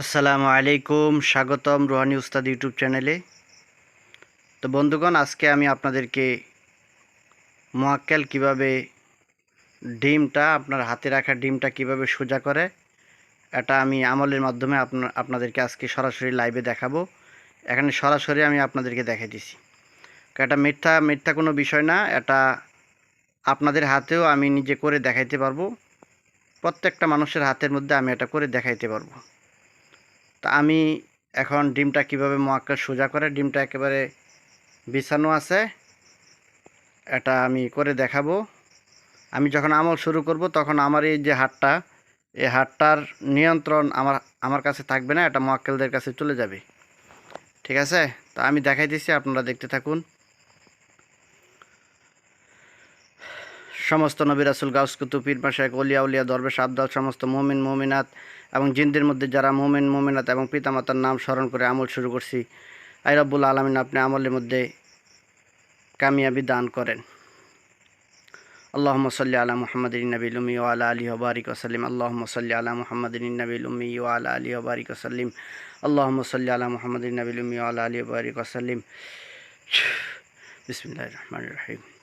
আসসালামু আলাইকুম, স্বাগতম রোহানি উস্তাদ ইউটিউব চ্যানেলে। তো বন্ধুগণ, আজকে আমি আপনাদেরকে মোয়াক্কেল কীভাবে ডিমটা, আপনার হাতে রাখা ডিমটা কীভাবে সোজা করে, এটা আমি আমলের মাধ্যমে আপনার আপনাদেরকে আজকে সরাসরি লাইভে দেখাবো। এখানে সরাসরি আমি আপনাদেরকে দেখাই দিছি। এটা মিথ্যা মিথ্যা কোনো বিষয় না, এটা আপনাদের হাতেও আমি নিজে করে দেখাইতে পারব। প্রত্যেকটা মানুষের হাতের মধ্যে আমি এটা করে দেখাইতে পারব। তা আমি এখন ডিমটা কীভাবে মোয়াক্কা সোজা করে, ডিমটা একেবারে বিছানো আছে, এটা আমি করে দেখাবো। আমি যখন আমল শুরু করব, তখন আমার এই যে হাটটা, এই হাটটার নিয়ন্ত্রণ আমার আমার কাছে থাকবে না, এটা মোয়াক্কেলদের কাছে চলে যাবে। ঠিক আছে? তা আমি দেখাই দিচ্ছি আপনারা দেখতে থাকুন। সমস্ত নবী রাসুল, গাউস কুতুপির মাসায় অলিয়া, উলিয়া দরবেশ সাবদাল সমস্ত মোমিন, মোমিনাত এবং জিন্দের মধ্যে যারা মোমিন, মোমিনাত এবং পিতামাতার নাম স্মরণ করে আমল শুরু করছি। আই রব্বুল আলমিন, আপনি আমলের মধ্যে কামিয়াবি দান করেন। আল্লাহ সাল্লি আলা মোহাম্মদ নবীল উমি ও আলা আলী হবারিক সাল্লিম। আল্লাহ সাল্লি আলা মোহাম্মদ নবীল উমি ও আলা আলী হবারিক সাল্লিম। আল্লাহ সাল্লি আলা মোহাম্মদ নবীল উমি ও আলা আলী হবারিক সাল্লিম। বিসমিল্লাহ রহমান রহিম।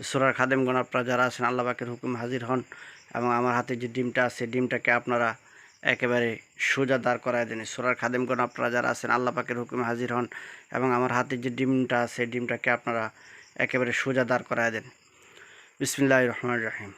সুরার খাদেমগণ আপনারা যারা আছেন আল্লাহবাকের হুকুম হাজির হন এবং আমার হাতে যে ডিমটা আছে, ডিমটাকে আপনারা একেবারে সোজা দাঁড় করায় দেন। সুরার খাদেমগণ আপনারা যারা আছেন আল্লাপাকের হুকুম হাজির হন এবং আমার হাতে যে ডিমটা আছে, ডিমটাকে আপনারা একেবারে সোজা দাঁড় করায় দেন। বিসমিল্লাহ রহমান রাহিম।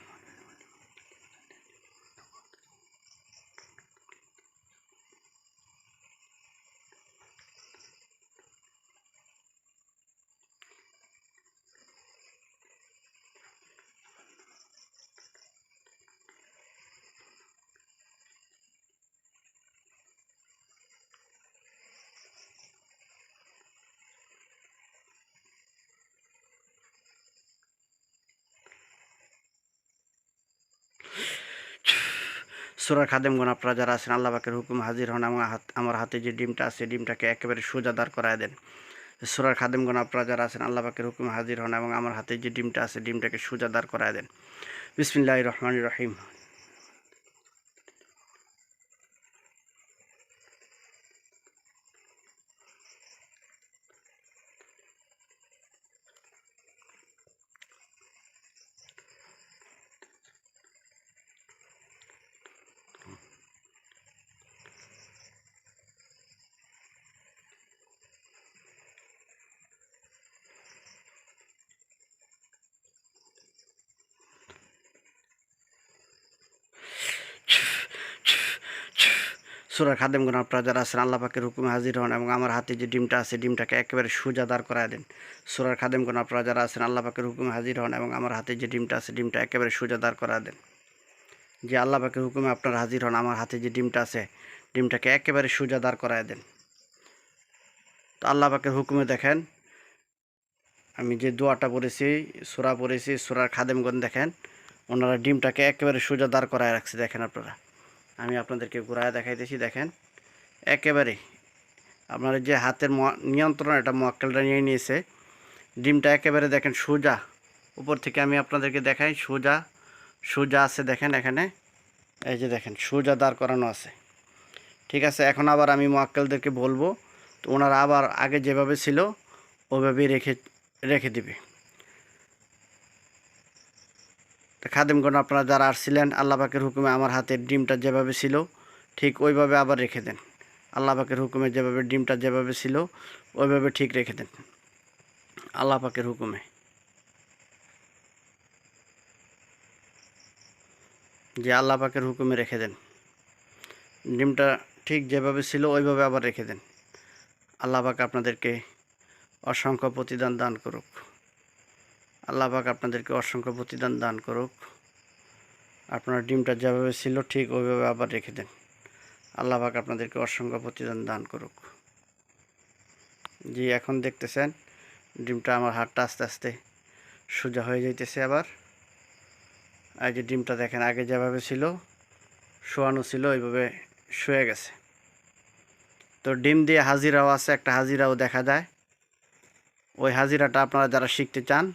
সুরার খাদেমগণ, আপনারা যারা আছেন আল্লাহবাকের হুকুম হাজির হন এবং আমার হাতে যে ডিমটা আছে, ডিমটাকে একেবারে সোজাদার করায় দেন। সুরার খাদেমগণ, আপনারা যারা আছেন আল্লাহবাকের হুকুম হাজির হন এবং আমার হাতে যে ডিমটা আছে, ডিমটাকে সোজাদার করায় দেন। বিসমিল্লাহ রহমান রহিম। সুরার খাদেমগণ আপনারা যারা আছেন, আল্লাহ পাকের হুকুমে হাজির হন এবং আমার হাতে যে ডিমটা আছে, ডিমটাকে একেবারে সোজা দাঁড় করায় দেন। সুরার খাদেমগণ আপনারা যারা আছেন, আল্লাহ পাকের হুকুমে হাজির হন এবং আমার হাতে যে ডিমটা আছে, ডিমটা একেবারে সোজা দাঁড় দেন। যে আল্লাহ পাকের হুকুমে আপনারা হাজির হন, আমার হাতে যে ডিমটা আছে, ডিমটাকে একেবারে সোজা দাঁড় করায় দেন। তো আল্লাহ পাকের হুকুমে দেখেন, আমি যে দোয়াটা পড়েছি, সুরা পড়েছি, সুরার খাদেমগণ দেখেন, ওনারা ডিমটাকে একেবারে সোজা দাঁড় করায় রাখছে, দেখেন আপনারা। আপনাদেরকে ঘোরায় দেখাইতেছি, দেখেন। একেবারে আপনার যে হাতের নিয়ন্ত্রণ, এটা মোয়াক্কেলটা নিয়ে নিয়েছে। ডিমটা একেবারে দেখেন সোজা। উপর থেকে আমি আপনাদেরকে দেখাই, সোজা সোজা আছে, দেখেন এখানে। এই যে দেখেন, সোজা দাঁড় করানো আছে। ঠিক আছে, এখন আবার আমি মোয়াক্কেলদেরকে বলব, তো ওনারা আবার আগে যেভাবে ছিল ওইভাবেই রেখে রেখে দিবে। তো খাদেমগণ আপনারা যারা আসছিলেন, আল্লাহ পাকের হুকুমে আমার হাতের ডিমটা যেভাবে ছিল, ঠিক ওইভাবে আবার রেখে দেন। আল্লাহ পাকের হুকুমে যেভাবে ডিমটা যেভাবে ছিল, ওইভাবে ঠিক রেখে দেন। আল্লাহ পাকের হুকুমে। যে আল্লাহ পাকের হুকুমে রেখে দেন। ডিমটা ঠিক যেভাবে ছিল, ওইভাবে আবার রেখে দেন। আল্লাহ আপনাদেরকে অসংখ্য প্রতিদান দান করুক। আল্লাহ পাক আপনাদেরকে অসংখ্য প্রতিদান দান করুক। আপনার ডিমটা যেভাবে ছিল ঠিক ওইভাবে আবার রেখে দেন। আল্লাহ পাক আপনাদেরকে অসংখ্য প্রতিদান দান করুক। জি, এখন দেখতেছেন ডিমটা আমার হাতটা আস্তে আস্তে সোজা হয়ে যাইতেছে আবার। আর যে ডিমটা দেখেন, আগে যেভাবে ছিল, শোয়ানো ছিল, ওইভাবে শুয়ে গেছে। তো ডিম দিয়ে হাজিরাও আছে, একটা হাজিরাও দেখা যায় ওই হাজিরাটা আপনারা যারা শিখতে চান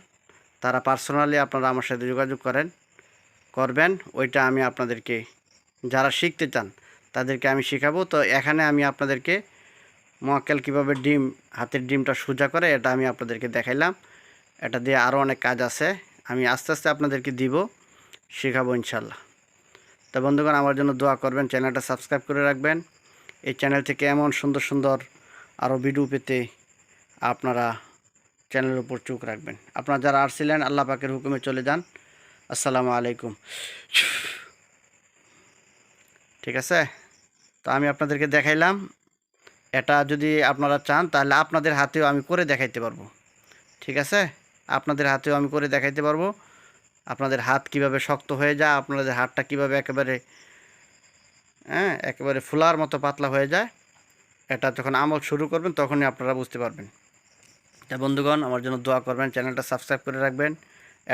তারা পার্সোনালি আপনারা আমার সাথে যোগাযোগ করেন, করবেন, ওইটা আমি আপনাদেরকে যারা শিখতে চান তাদেরকে আমি শেখাবো। তো এখানে আমি আপনাদেরকে মক্কেল কীভাবে ডিম, হাতের ডিমটা সোজা করে, এটা আমি আপনাদেরকে দেখাইলাম। এটা দিয়ে আরও অনেক কাজ আছে, আমি আস্তে আস্তে আপনাদেরকে দিব, শেখাবো ইনশাল্লাহ তো বন্ধুগণ, আমার জন্য দোয়া করবেন, চ্যানেলটা সাবস্ক্রাইব করে রাখবেন। এই চ্যানেল থেকে এমন সুন্দর সুন্দর আরও ভিডিও পেতে আপনারা চ্যানেলের উপর চোখ রাখবেন। আপনারা যারা আসছিলেন, আল্লাহ পাকের হুকুমে চলে যান। আসসালামু আলাইকুম। ঠিক আছে? তো আমি আপনাদেরকে দেখাইলাম। এটা যদি আপনারা চান, তাহলে আপনাদের হাতেও আমি করে দেখাইতে পারব। ঠিক আছে? আপনাদের হাতেও আমি করে দেখাইতে পারব। আপনাদের হাত কীভাবে শক্ত হয়ে যায়, আপনাদের হাতটা কীভাবে একেবারে হ্যাঁ একেবারে ফুলার মতো পাতলা হয়ে যায়, এটা যখন আমল শুরু করবেন, তখনই আপনারা বুঝতে পারবেন। তা বন্ধুগণ, আমার জন্য দোয়া করবেন, চ্যানেলটা সাবস্ক্রাইব করে রাখবেন।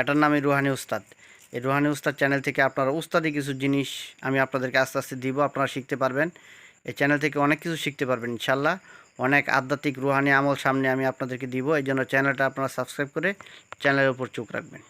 এটার নামই রুহানি উস্তাদ। এই রুহানি উস্তাদ চ্যানেল থেকে আপনারা উস্তাদি কিছু জিনিস আমি আপনাদেরকে আস্তে আস্তে দিব, আপনারা শিখতে পারবেন। এই চ্যানেল থেকে অনেক কিছু শিখতে পারবেন ইনশাল্লাহ অনেক আধ্যাত্মিক রুহানি আমল সামনে আমি আপনাদেরকে দিব এই জন্য চ্যানেলটা আপনারা সাবস্ক্রাইব করে চ্যানেলের উপর চোখ রাখবেন।